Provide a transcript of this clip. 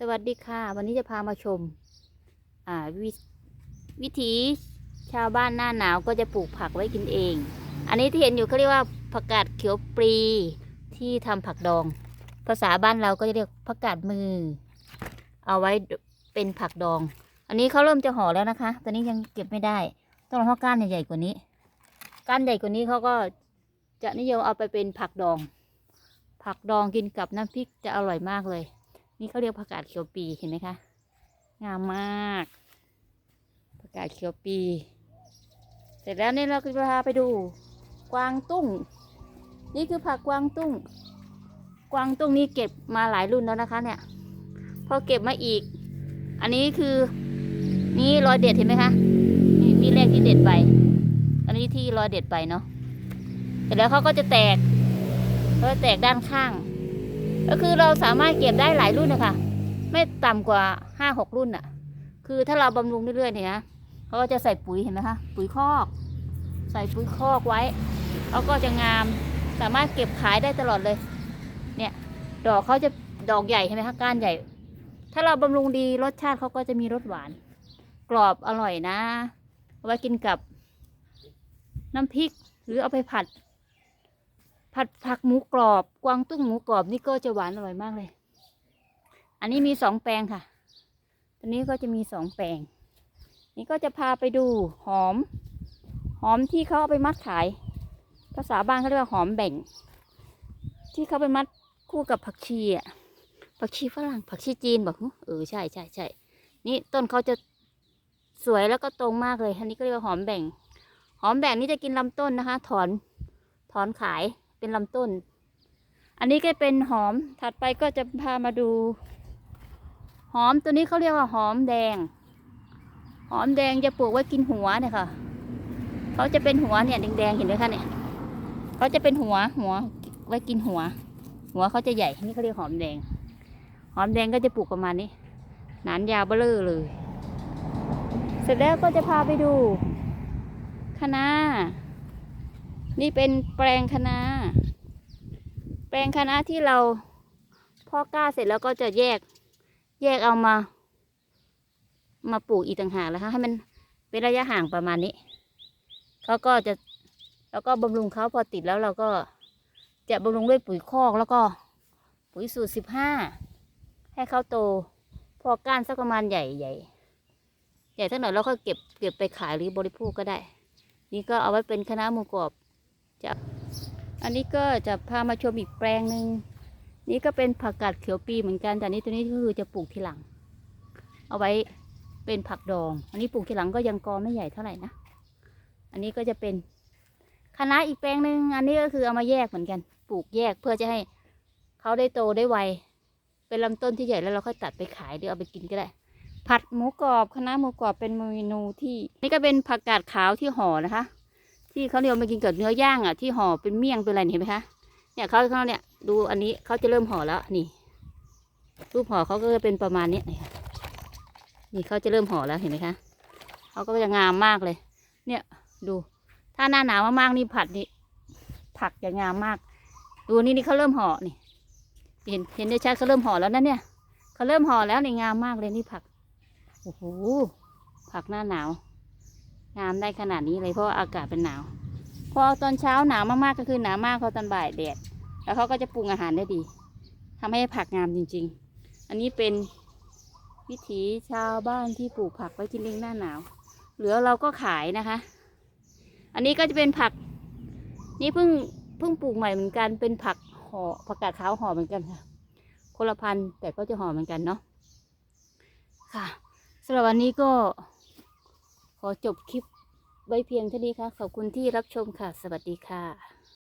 สวัสดีค่ะ วันนี้จะพามาชม อ่าวิวิถีชาวบ้านหน้าหนาวก็จะปลูกผักไว้กินเอง อันนี้ที่เห็นอยู่เขาเรียกว่าผักกาดเขียวปรีที่ทำผักดอง ภาษาบ้านเราก็จะเรียกผักกาดมือ เอาไว้เป็นผักดอง อันนี้เขาเริ่มจะห่อแล้วนะคะ ตอนนี้ยังเก็บไม่ได้ ต้องรอก้านใหญ่ๆกว่านี้ ก้านใหญ่กว่านี้เขาก็จะนิยมเอาไปเป็นผักดอง ผักดองกินกับน้ำพริกจะอร่อยมากเลย นี่เขาเรียกผักกาดเขียวปีเห็นไหมคะ งามมากผักกาดเขียวปี เสร็จแล้วเนี่ยเราจะพาไปดู กวางตุ้ง นี่คือผักกวางตุ้ง กวางตุ้งนี่เก็บมาหลายรุ่นแล้วนะคะ เนี่ย พอเก็บมาอีก อันนี้คือนี่รอยเด็ดเห็นไหมคะนี่มีแรกที่เด็ดไป อันนี้ที่รอยเด็ดไปเนาะเสร็จแล้วเขาก็จะแตกเขาจะแตกด้านข้าง ก็คือเราสามารถเก็บได้หลายรุ่นนะคะ ไม่ต่ำกว่าห้าหกรุ่นอะคือถ้าเราบำรุงเรื่อยๆเนี่ยเขาก็จะใส่ปุ๋ยเห็นไหมคะ ปุ๋ยคอก ใส่ปุ๋ยคอกไว้เขาก็จะงาม สามารถเก็บขายได้ตลอดเลย เนี่ย ดอกเขาจะดอกใหญ่ใช่ไหมคะก้านใหญ่ ถ้าเราบำรุงดีรสชาติเขาก็จะมีรสหวาน กรอบอร่อยนะเอาไว้กินกับน้ำพริกหรือเอาไปผัด ผัดผักหมูกรอบ กวางตุ้งหมูกรอบนี่ก็จะหวานอร่อยมากเลย อันนี้มีสองแปลงค่ะตอนนี้ก็จะมีสองแปลง นี่ก็จะพาไปดูหอม หอมที่เขาเอาไปมัดขาย ภาษาบ้านเขาเรียกว่าหอมแบ่ง ที่เขาไปมัดคู่กับผักชีอะผักชีฝรั่งผักชีจีนบอกเออใช่ใช่ใช่นี่ต้นเขาจะสวยแล้วก็ตรงมากเลยอันนี้ก็เรียกว่าหอมแบ่ง หอมแบ่งนี่จะกินลำต้นนะคะ ถอนถอนขาย เป็นลำต้น อันนี้ก็เป็นหอมถัดไปก็จะพามาดู หอมตัวนี้เขาเรียกว่าหอมแดง หอมแดงจะปลูกไว้กินหัวเนี่ยค่ะเขาจะเป็นหัวเนี่ยแดงๆเห็นไหมคะเนี่ยเขาจะเป็นหัวหัวไว้กินหัว หัวเขาจะใหญ่นี่เขาเรียกหอมแดง หอมแดงก็จะปลูกประมาณนี้ หนานยาวเบ้อเร่อเลย เสร็จแล้วก็จะพาไปดูคะน้า นี่เป็นแปลงคะน้าแปลงคะน้าที่เราพ่อกล้าเสร็จแล้วก็จะแยกแยกเอามา มาปลูกอีกต่างหากแล้วค่ะให้มันเป็นระยะห่างประมาณนี้เขาก็จะแล้วก็บำรุงเขาพอติดแล้วเราก็จะบำรุงด้วยปุ๋ยคอกแล้วก็ปุ๋ยสูตรสิบห้าให้เขาโต พอก้านสักประมาณใหญ่ใหญ่ใหญ่สักหน่อยแล้วก็เก็บเก็บไปขายหรือบริโภคก็ได้ นี่ก็เอาไว้เป็นคณะหมูกรอบ จะอันนี้ก็จะพามาชมอีกแปลงหนึ่งนี่ก็เป็นผักกาดเขียวปีเหมือนกันแต่นี้ตัวนี้ก็คือจะปลูกทีหลัง เอาไว้เป็นผักดอง อันนี้ปลูกทีหลังก็ยังกอไม่ใหญ่เท่าไหร่นะ อันนี้ก็จะเป็นคณะอีกแปลงหนึ่งอันนี้ก็คือเอามาแยกเหมือนกัน ปลูกแยกเพื่อจะให้เขาได้โตได้ไว เป็นลำต้นที่ใหญ่แล้วเราค่อยตัดไปขายหรือเอาไปกินก็ได้ ผัดหมูกรอบคณะน้าหมูกรอบเป็นเมนูที่ นี่ก็เป็นผักกาดขาวที่ห่อนะคะ ที่เขาเนี่ยมากินกับเนื้อย่างอะที่ห่อเป็นเมี่ยงเป็นอะไรเห็นไหมคะเนี่ยเขาเขาเนี่ยดูอันนี้เขาจะเริ่มห่อแล้วนี่ รูปห่อเขาก็จะเป็นประมาณนี้นี่นี่เขาจะเริ่มห่อแล้วเห็นไหมคะเขาก็จะงามมากเลย เนี่ยดู ถ้าหน้าหนาวมากๆนี่ผัดนี่ผักจะงามมาก ดูนี่นี่เขาเริ่มห่อนี่ เห็นเห็นได้ชัดเขาเริ่มห่อแล้วนะเนี่ยเขาเริ่มห่อแล้วนี่งามมากเลยนี่ผักโอ้โหผักหน้าหนาว งามได้ขนาดนี้เลยเพราะาอากาศเป็นหนาว พอตอนเช้าหนาวมากๆก็คือหนาวมากพอตอนบ่ายแดด แล้วเขาก็จะปรุงอาหารได้ดีทำให้ผักงามจริง ๆ อันนี้เป็นวิถีชาวบ้านที่ปลูกผักไว้กินเองหน้าหนาว เหลือเราก็ขายนะคะ อันนี้ก็จะเป็นผัก นี่เพิ่งเพิ่งปลูกใหม่เหมือนกันเป็นผักห่อผักกาดขาวห่อเหมือนกันค่ะ คนละพันธุ์แต่ก็จะห่อเหมือนกันเนาะค่ะสำหรับวันนี้ก็ ขอจบคลิปไว้เพียงเท่านี้ค่ะ ขอบคุณที่รับชมค่ะ สวัสดีค่ะ